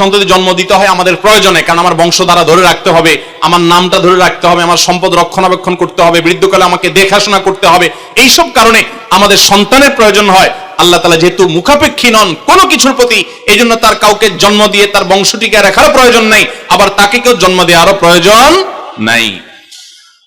সন্ততি জন্ম দিতে হয় আমাদের প্রয়োজনে, কারণ আমার বংশধারা ধরে রাখতে হবে, আমার নামটা ধরে রাখতে হবে, আমার সম্পদ রক্ষণাবেক্ষণ করতে হবে, বৃদ্ধকালে আমাকে দেখাশোনা করতে হবে, এইসব কারণে আমাদের সন্তানের প্রয়োজন হয়। আল্লাহ তালা যেহেতু মুখাপেক্ষী নন কোনো কিছুর প্রতি এই তার কাউকে জন্ম দিয়ে তার বংশটিকে রাখারও প্রয়োজন নেই, আবার তাকে কেউ জন্ম দেওয়ারও প্রয়োজন নাই।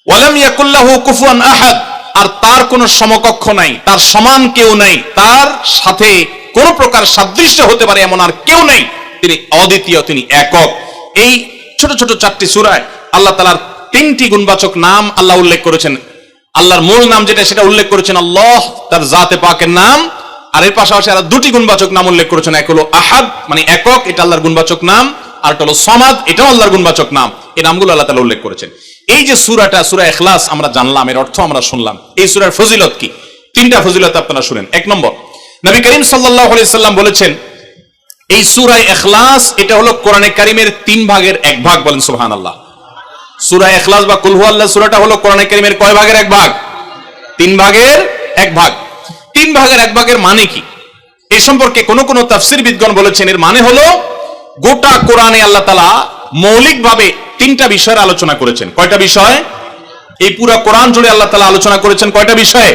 ওয়ালাম ইয়াকুল্লাহু কুফুয়ান আহাদ, আর তার কোনো সমকক্ষ নাই, তার সমান কেউ নাই, তার সাথে কোন প্রকার সাদৃশ্য হতে পারে এমন আর কেউ নেই। তিনি অদ্বিতীয়, তিনি একক। এই ছোট ছোট চারটি সূরায় আল্লাহ তাআলার তিনটি গুণবাচক নাম আল্লাহ উল্লেখ করেছেন। আল্লাহর মূল নাম যেটা, সেটা উল্লেখ করেছেন আল্লাহ, তার জাতে পাকের নাম। আর এর পাশাপাশি আরও দুটি গুণবাচক নাম উল্লেখ করেছেন, এক হলো আহাদ মানে একক, এটা আল্লাহর গুণবাচক নাম। আর একটা হলো সমাদ, এটাও আল্লাহর গুণবাচক নাম। এই নামগুলো আল্লাহ তাআলা উল্লেখ করেছেন। এই যে সূরাটা, সূরা ইখলাস, আমরা জানলাম, এর অর্থ আমরা শুনলাম। এই সূরার ফজিলত কি? তিনটা ফজিলত আপনারা শুনেন। এক নম্বর, নবী করিম আলাইহি সাল্লাম বলেছেন এই সূরা এখলাস এটা হলো কোরআনে কারিমের তিন ভাগের এক ভাগ বলেন সুবহানাল্লাহ। সূরা ইখলাস বা কুল আল্লাহ সূরাটা হলো কোরআনে কারিমের কয় ভাগের এক ভাগ? তিন ভাগের এক ভাগ। তিন ভাগের এক ভাগের মানে কি? এই সম্পর্কে কোন কোন তাফসির বিদগণ বলেছেন, এর মানে হলো গোটা কোরআনে আল্লাহ তালা মৌলিকভাবে তিনটা বিষয়ের আলোচনা করেছেন। কয়টা বিষয়? এই পুরা কোরআন জুড়ে আল্লাহ তালা আলোচনা করেছেন কয়টা বিষয়ে?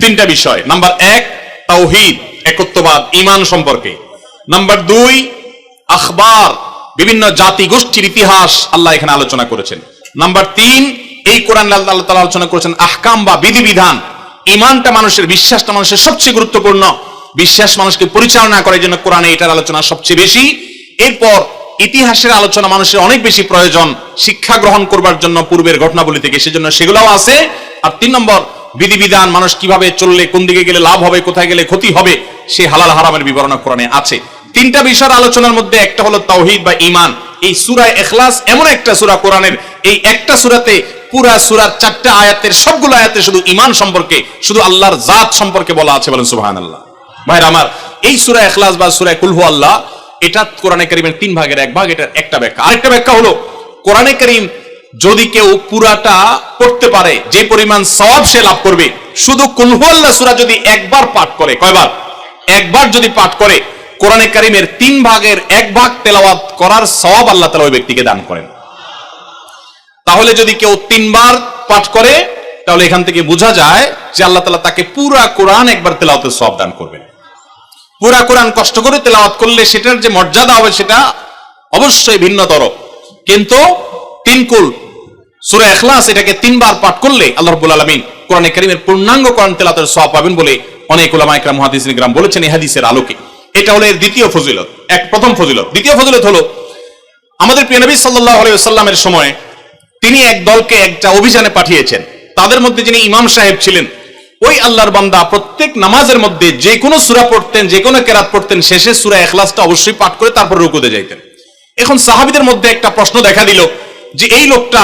তিনটা বিষয়। নাম্বার এক, তাওহিদ, একত্ববাদ ইমান সম্পর্কে। নাম্বার দুই, আখবার, বিভিন্ন জাতি গোষ্ঠীর ইতিহাস আল্লাহ এখানে আলোচনা করেছেন। নাম্বার তিন, এই কোরআন আল্লাহ তাআলা আলোচনা করেছেন আহকাম বা বিধিবিধান। ইমানটা মানুষের, বিশ্বাসটা মানুষের সবচেয়ে গুরুত্বপূর্ণ। বিশ্বাস মানুষকে পরিচালনা করার জন্য কোরআনে এটার আলোচনা সবচেয়ে বেশি। এরপর ইতিহাসের আলোচনা মানুষের অনেক বেশি প্রয়োজন, শিক্ষা গ্রহণ করবার জন্য পূর্বের ঘটনাবলী থেকে, সেজন্য সেগুলোও আছে। আর তিন নম্বর, বিধিবিধান মানুষ কীভাবে চললে, কোন দিকে গেলে লাভ হবে, কোথায় গেলে ক্ষতি হবে, সে হালাল হারামের বিবরণ কোরআনে আছে। তিনটা বিষয়ের আলোচনার মধ্যে একটা হলো তাওহিদ বা ইমান এই সূরায় ইখলাস এমন একটা সুরা কোরআনের, এই একটা সূরাতে পুরা সূরার চারটা আয়াতের সবগুলো আয়াতে শুধু ইমান সম্পর্কে, শুধু আল্লাহর জাত সম্পর্কে বলা আছে বলেন সুবহানাল্লাহ। ভাইরা আমার, এই সূরা ইখলাস বা সূরা কুল আল্লাহ, এটা কোরআনে করিমের তিন ভাগের এক ভাগ, এটার একটা ব্যাখ্যা। আরেকটা ব্যাখ্যা হলো, কোরআনে কারিম যদি কেউ পুরাটা পড়তে পারে, যে পরিমাণ সওয়াব সে লাভ করবে। শুধু কুলহু আল্লাহ সূরা যদি একবার পাঠ করে, কয়বার? একবার যদি পাঠ করে। কোরআনে কারিমের তিন ভাগের এক ভাগ তেলাওয়াত করার সব আল্লাহ তালা ওই ব্যক্তিকে দান করেন। তাহলে যদি কেউ তিনবার পাঠ করে, তাহলে এখান থেকে বোঝা যায় যে আল্লাহ তালা তাকে পুরা কোরআন একবার তেলাওয়াতের সব দান করবেন। পুরা কোরআন কষ্ট করে তেলাওয়াত করলে সেটার যে মর্যাদা হবে সেটা অবশ্যই ভিন্নতর। কিন্তু তিনকুল সূরা ইখলাস এটাকে তিনবার পাঠ করলে আল্লাহ রাব্বুল আলামিন কোরআনে কারীমের পূর্ণাঙ্গ কোরআন তেলাতের সব পাবেন বলে অনেক উলামা ইকরাম মুহাদ্দিসিন ইকরাম বলেছেন এই হাদিসের আলোকে। এটা হলো এর দ্বিতীয় ফজিলত, এক প্রথম ফজিলত। দ্বিতীয় ফজিলত হলো, আমাদের প্রিয় নবী সাল্লাল্লাহু আলাইহি ওয়াসাল্লামের সময় তিনি এক দলকে একটা অভিযানে পাঠিয়েছেন। তাদের মধ্যে যিনি ইমাম সাহেব ছিলেন, ওই আল্লাহর বান্দা প্রত্যেক নামাজের মধ্যে যে কোনো সূরা পড়তেন, যে কোনো কেরাত পড়তেন, শেষে সূরা ইখলাসটা অবশ্যই পাঠ করে তারপর রুকুতে যাইতেন। এখন সাহাবীদের মধ্যে একটা প্রশ্ন দেখা দিল যে, এই লোকটা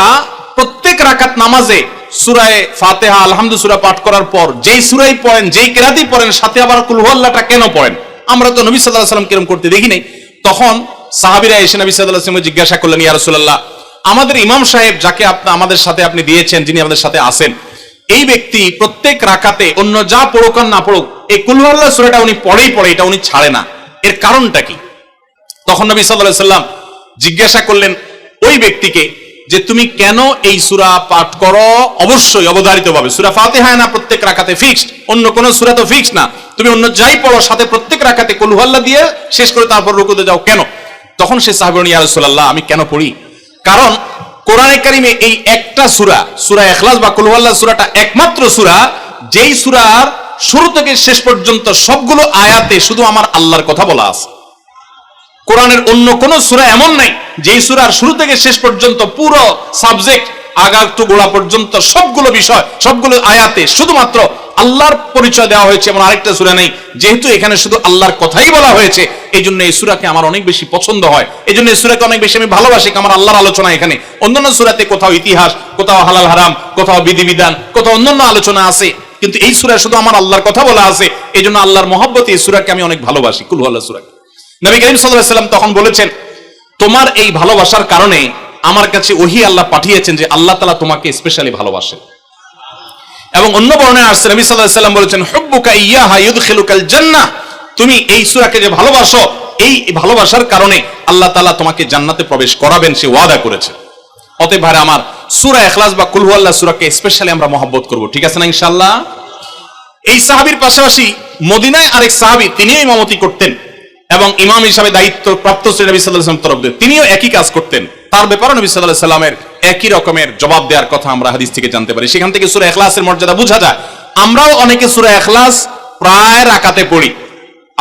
প্রত্যেক রাকাত নামাজে সূরায়ে ফাতিহা আলহামদু সূরা পাঠ করার পর, যেই সূরাই পড়েন, যেই কেরাতই পড়েন, সাথে আবার কুল হুয়াল্লাহটা কেন পড়েন? আমরা তো নবী আলাইহি সাল্লাম কিরম করতে দেখি নাই। তখন সাহাবীরা এসে নবী সাল্লাল্লাহু আলাইহি জিজ্ঞাসা করলেন, ইয়া রাসূলুল্লাহ, আমাদের ইমাম সাহেব যাকে আপনি আমাদের সাথে আপনি দিয়েছেন, যিনি আমাদের সাথে আসেন এই ব্যক্তি প্রত্যেক রাকাতে অন্য যা পড়ুক আর না পড়ুক, এই কুলহুয়াল্লাহ সূরাটা উনি পড়েই পড়ে এটা উনি ছাড়ে না। এর কারণটা কি? তখন নবী আলাইহি সাল্লাম জিজ্ঞাসা করলেন, ওই ব্যক্তিকে যে তুমি কেন এই সূরা পাঠ করো? অবশ্যই অবধারিত ভাবে। সূরা ফাতিহা না প্রত্যেক রাকাতে ফিক্সড অন্য কোন সূরা তো ফিক্সড না। তুমি অন্য যাই পড়ো সাথে প্রত্যেক রাকাতে কুলহুয়াল্লাহ দিয়ে শেষ করে তারপর রুকুতে যাও। কেন? তখন সে সাহাবী বলেন, আমি কেন পড়ি? কারণ কোরআনে কারিমে এই একটা সূরা সুরা এখলাস বা কুল হুয়াল্লাহ সূরাটা একমাত্র সূরা যেই সুরার শুরু থেকে শেষ পর্যন্ত সবগুলো আয়াতে শুধু আমার আল্লাহর কথা বলা আছে। কোরআনের অন্য কোন সূরা এমন নাই, যেই সূরার শুরু থেকে শেষ পর্যন্ত পুরো সাবজেক্ট আগা টু গোড়া পর্যন্ত সবগুলো বিষয়, সবগুলো আয়াতে শুধুমাত্র আল্লাহর পরিচয় দেওয়া হয়েছে, এমন আরেকটা সূরা নেই, যেহেতু এখানে শুধু আল্লাহর কথাই বলা হয়েছে এই জন্য এই সূরাকে আমার অনেক বেশি পছন্দ হয় এই জন্য এই সূরাকে অনেক বেশি আমি ভালোবাসি আমার আল্লাহর আলোচনা এখানে। অন্যান্য সুরাতে কোথাও ইতিহাস, কোথাও হালাল হারাম, কোথাও বিধিবিধান, কোথাও অন্যান্য আলোচনা আছে, কিন্তু এই সূরা শুধু আমার আল্লাহর কথা বলা আছে এই জন্য আল্লাহর মহব্বতে এই সূরাকে আমি অনেক ভালোবাসি। কুল আল্লাহ সূরাকে। নবী করিম সাল্লাম তখন বলেছেন, তোমার এই ভালোবাসার কারণে আমার কাছে ওহি আল্লাহ পাঠিয়েছেন যে আল্লাহ তাআলা তোমাকে স্পেশালি ভালোবাসেন। এবং অন্য বর্ণায় আসছে, নবী সাল্লাম বলেছেন, হুব্বুকা ইয়াহা ইউদখিলুকাল জান্নাহ। তুমি এই সূরাকে যে ভালোবাসো, এই ভালোবাসার কারণে আল্লাহ তাআলা তোমাকে জান্নাতে প্রবেশ করাবেন, সে ওয়াদা করেছে। অতএব ভাইরা আমার, সূরা ইখলাস বা কুল হুয়াল্লাহ সূরাকে স্পেশালি আমরা মহব্বত করব, ঠিক আছে না ইনশাআল্লাহ? এই সাহাবীর পাশাপাশি মদিনায় আরেক সাহাবী তিনিও ইমামতি করতেন। এবং ইমাম হিসাবে দায়িত্ব প্রাপ্ত শ্রী নবী সাল্লাল্লাহু তরফ দিয়ে তিনিও একই কাজ করতেন। তার ব্যাপারে নবী আলাইহি সাল্লামের একই রকমের জবাব দেওয়ার কথা আমরা হাদিস থেকে জানতে পারি। সেখান থেকে সূরা ইখলাসের মর্যাদা বোঝা যায়। আমরাও অনেকে সূরা ইখলাস প্রায় রাকাতে পড়ি।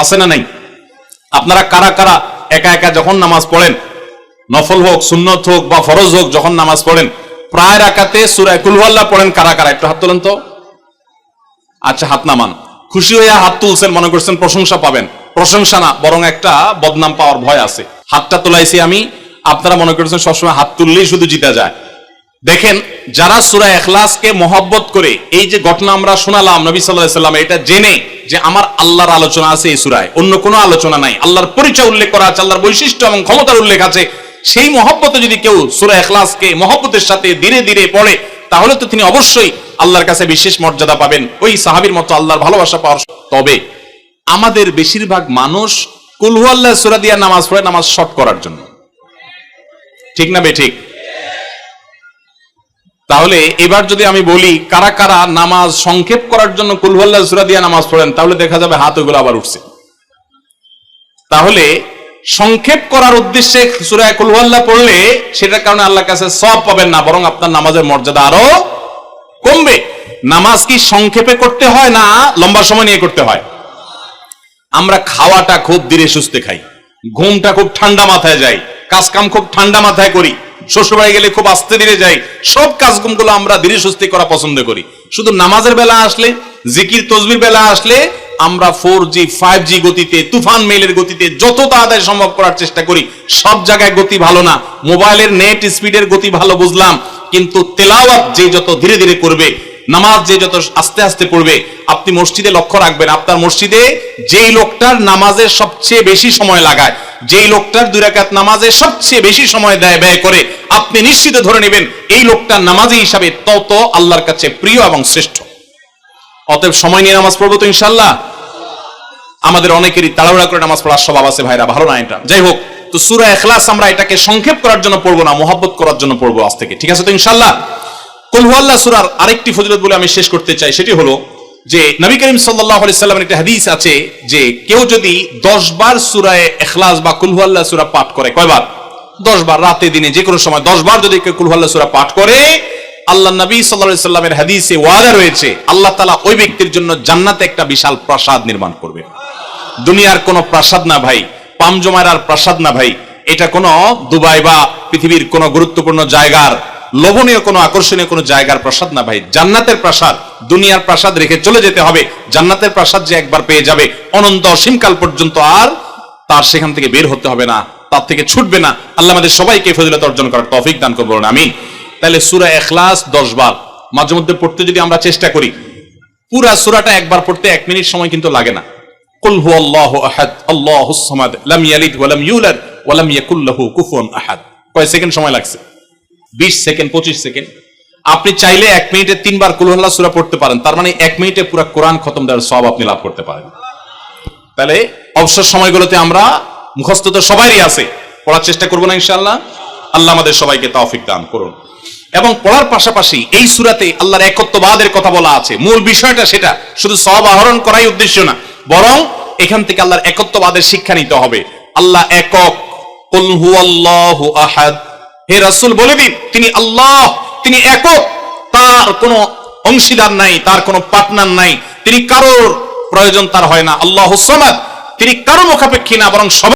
আছে না নাই? আপনারা কারা কারা একা একা যখন নামাজ পড়েন, নফল হোক, সুন্নত হোক বা ফরজ হোক, যখন নামাজ পড়েন, প্রায় রাকাতে সূরা কুলহুয়াল্লাহ পড়েন কারা কারা? একটু হাত তোলেন তো। আচ্ছা হাত নামান। খুশি হয়ে হাত তুলছেন, মনে করছেন প্রশংসা পাবেন। প্রশংসা না, বরং একটা বদনাম পাওয়ার ভয় আছে। হাতটা তোলাইছি আমি, আপনারা মনে করছেন সবসময় হাত তুললেই শুধু জিতা যায়। দেখেন, যারা সুরা এখলাসকে মহব্বত করে এই যে ঘটনা আমরা শোনালাম নবী সাল্লাহ সাল্লাম, এটা জেনে যে আমার আল্লাহর আলোচনা আছে এই সুরায়, অন্য কোনো আলোচনা নাই। আল্লাহর পরিচয় উল্লেখ করা আছে, আল্লাহর বৈশিষ্ট্য এবং ক্ষমতার উল্লেখ আছে। সেই মহব্বতে যদি কেউ সুরা এখলাসকে মহব্বতের সাথে ধীরে ধীরে পড়ে, তাহলে তো তিনি অবশ্যই আল্লাহর কাছে বিশেষ মর্যাদা পাবেন। ওই সাহাবীর মতো আল্লাহর ভালোবাসা পাওয়ার তবে আমাদের বেশিরভাগ মানুষ কুলহুয়াল্লাহ সুরা দিয়া নামাজ পড়ে নামাজ শর্ট করার জন্য। ঠিক না বে ঠিক? তাহলে এবার যদি আমি বলি, কারা কারা নামাজ সংক্ষেপ করার জন্য কুলহুয়াল্লাহ সুরা দিয়া নামাজ পড়েন, তাহলে দেখা যাবে হাত ওগুলো আবার উঠছে। তাহলে সংক্ষেপ করার উদ্দেশ্যে সুরা কুলহুয়াল্লাহ পড়লে সেটার কারণে আল্লাহর কাছে সব পাবেন না, বরং আপনার নামাজের মর্যাদা আরও কমবে। নামাজ কি সংক্ষেপে করতে হয় না লম্বা সময় নিয়ে করতে হয়? আমরা খাওয়াটা খুব ধীরে সুস্থে খাই। ঘুমটা খুব ঠান্ডা মাথায় যাই। কাজ কাম খুব ঠান্ডা মাথায় করি। শ্বশুরবাড়ি গেলে খুব আস্তে ধীরে যাই। সব কাজগুলো আমরা ধীরে সুস্থে করা পছন্দ করি। শুধু নামাজের বেলা আসলে, জিকির, তসবির বেলা আসলে, আমরা ফোর জি, ফাইভ জি গতিতে, তুফান মেলের গতিতে যত তাড়াতাড়ি সম্ভব করার চেষ্টা করি। সব জায়গায় গতি ভালো না। মোবাইলের নেট স্পিডের গতি ভালো বুঝলাম। কিন্তু তেলাওয়াত যে যত ধীরে ধীরে করবে নামাজ যে যত আস্তে আস্তে পড়বে, আপনি মসজিদে লক্ষ্য রাখবেন, আপনার মসজিদে যেই লোকটার নামাজের সবচেয়ে বেশি সময় লাগায়, যেই লোকটার দুই রাকাত নামাজে সবচেয়ে বেশি সময় দেয়, ব্যয় করে, আপনি নিশ্চিত ধরে নেবেন, এই লোকটার নামাজি হিসাবে তত আল্লাহর কাছে প্রিয় এবং শ্রেষ্ঠ। অতএব সময় নিয়ে নামাজ পড়ব তো ইনশাল্লাহ আমাদের অনেকেরই তাড়াহুড়া করে নামাজ পড়ার স্বভাব আছে ভাইরা, ভালো না এটা। যাই হোক, তো সুরা এখলাস আমরা এটাকে সংক্ষেপ করার জন্য পড়ব না, মোহাব্বত করার জন্য পড়ব আজ থেকে। ঠিক আছে তো ইনশাল্লাহ কুলহুয়াল্লাহ সুরার আরেকটি ফজিলত বলে আমি শেষ করতে চাই, সেটি হলো যে নবী করিম সাল্লাহ সাল্লামের একটা হাদিস আছে যে কেউ যদি দশ বার সুরায় এখলাস বা কুলহুয়াল্লাহ সুরা পাঠ করে, কয়বার? দশ বার, রাতে, দিনে, যে কোনো সময় দশ বার যদি কেউ কুলহুয়াল্লাহ সুরা পাঠ করে, আল্লাহ নবী সাল্লাহ সাল্লামের হাদিসে ওয়াদা রয়েছে, আল্লাহ তালা ওই ব্যক্তির জন্য জান্নাতে একটা বিশাল প্রাসাদ নির্মাণ করবে। দুনিয়ার কোনো প্রাসাদ না ভাই পামজমারার প্রাসাদ না ভাই, এটা কোনো দুবাই বা পৃথিবীর কোনো গুরুত্বপূর্ণ জায়গার লোভনীয় কোনো আকর্ষণীয় কোনো জায়গার প্রাসাদ না ভাই। জান্নাতের প্রাসাদ, দুনিয়ার প্রাসাদ রেখে চলে যেতে হবে। জান্নাতের প্রাসাদ যে একবার পেয়ে যাবে, অনন্ত অসীমকাল পর্যন্ত আর তার সেখান থেকে বের হতে হবে না, তার থেকে ছুটবে না। আল্লাহ আমাদের সবাইকে ফজিলত অর্জন করার তৌফিক দান করব না আমি তাহলে সুরা এখলাস দশ বার। মাঝে মধ্যে পড়তে যদি আমরা চেষ্টা করি, পুরা সুরাটা একবার পড়তে এক মিনিট সময় কিন্তু লাগে না। কয় সেকেন্ড সময় লাগছে? 20 সেকেন্ড 25 সেকেন্ড। আপনি চাইলে এক মিনিটে তিনবার কুল আল্লাহ সূরা পড়তে পারেন। তার মানে এক মিনিটে পুরো কোরআন খতম দেওয়ার সব আপনি লাভ করতে পারেন। তাহলে অবসর সময়গুলোতে আমরা মুখস্থ তো সবারই আছে। পড়ার চেষ্টা করব না ইনশাআল্লাহ। আল্লাহ আমাদের সবাইকে তৌফিক দান করুন। এবং পড়ার পাশাপাশি এই সুরাতে আল্লাহর একত্ববাদের কথা বলা আছে। মূল বিষয়টা সেটা, শুধু সব আহরণ করাই উদ্দেশ্য না। বরং এখান থেকে আল্লাহর একত্ববাদের শিক্ষা নিতে হবে। আল্লাহ একক, কুল হুয়াল্লাহু আহাদ হে রাসুল, বলে দিন, তিনি আল্লাহ, তিনি একক, তার কোনো অংশীদার নাই, তার কোনো পার্টনার নাই, তিনি কারোর প্রয়োজন তার হয় না। আল্লাহ তিনি কারও মুখাপেক্ষী না, বরং সবাই